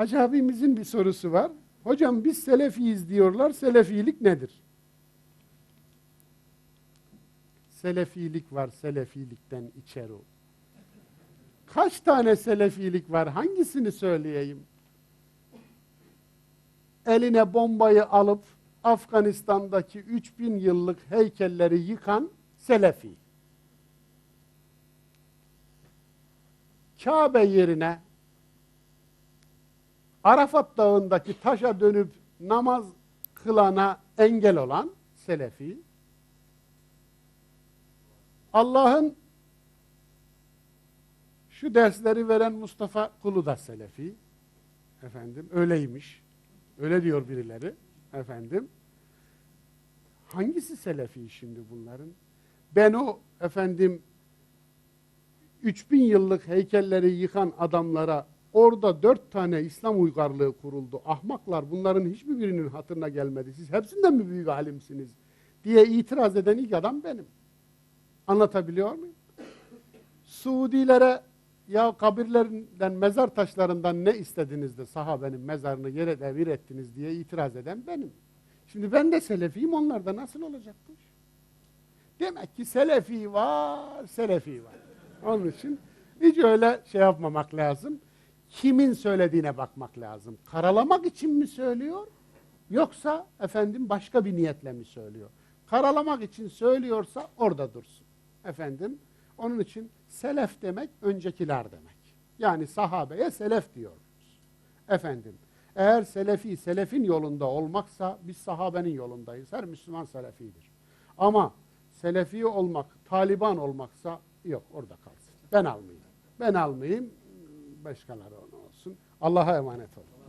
Hacı abimizin bir sorusu var. Hocam biz Selefiyiz diyorlar. Selefilik nedir? Selefilik var. Selefilikten içer o. Kaç tane selefilik var? Hangisini söyleyeyim? Eline bombayı alıp Afganistan'daki 3000 yıllık heykelleri yıkan selefi. Kabe yerine Arafat Dağı'ndaki taşa dönüp namaz kılana engel olan Selefi, Allah'ın şu dersleri veren Mustafa Kulu da Selefi, efendim öyleymiş, öyle diyor birileri, efendim. Hangisi Selefi şimdi bunların? Ben o efendim 3000 yıllık heykelleri yıkan adamlara orada dört tane İslam uygarlığı kuruldu. Ahmaklar bunların hiçbir birinin hatırına gelmedi. Siz hepsinden mi büyük alimsiniz? diye itiraz eden ilk adam benim. Anlatabiliyor muyum? Suudilere ya kabirlerinden, mezar taşlarından ne istediniz de sahabenin mezarını yere devir ettiniz diye itiraz eden benim. Şimdi ben de selefiyim, onlar da nasıl olacakmış? Demek ki selefi var, selefi var. Onun için hiç öyle şey yapmamak lazım. Kimin söylediğine bakmak lazım. Karalamak için mi söylüyor? Yoksa efendim başka bir niyetle mi söylüyor? Karalamak için söylüyorsa orada dursun. Efendim onun için selef demek öncekiler demek. Yani sahabeye selef diyoruz. Efendim eğer selefi selefin yolunda olmaksa biz sahabenin yolundayız. Her Müslüman selefidir. Ama selefi olmak, Taliban olmaksa yok orada kalsın. Ben almayayım. Ben almayayım. Başkaları onu olsun. Allah'a emanet olun.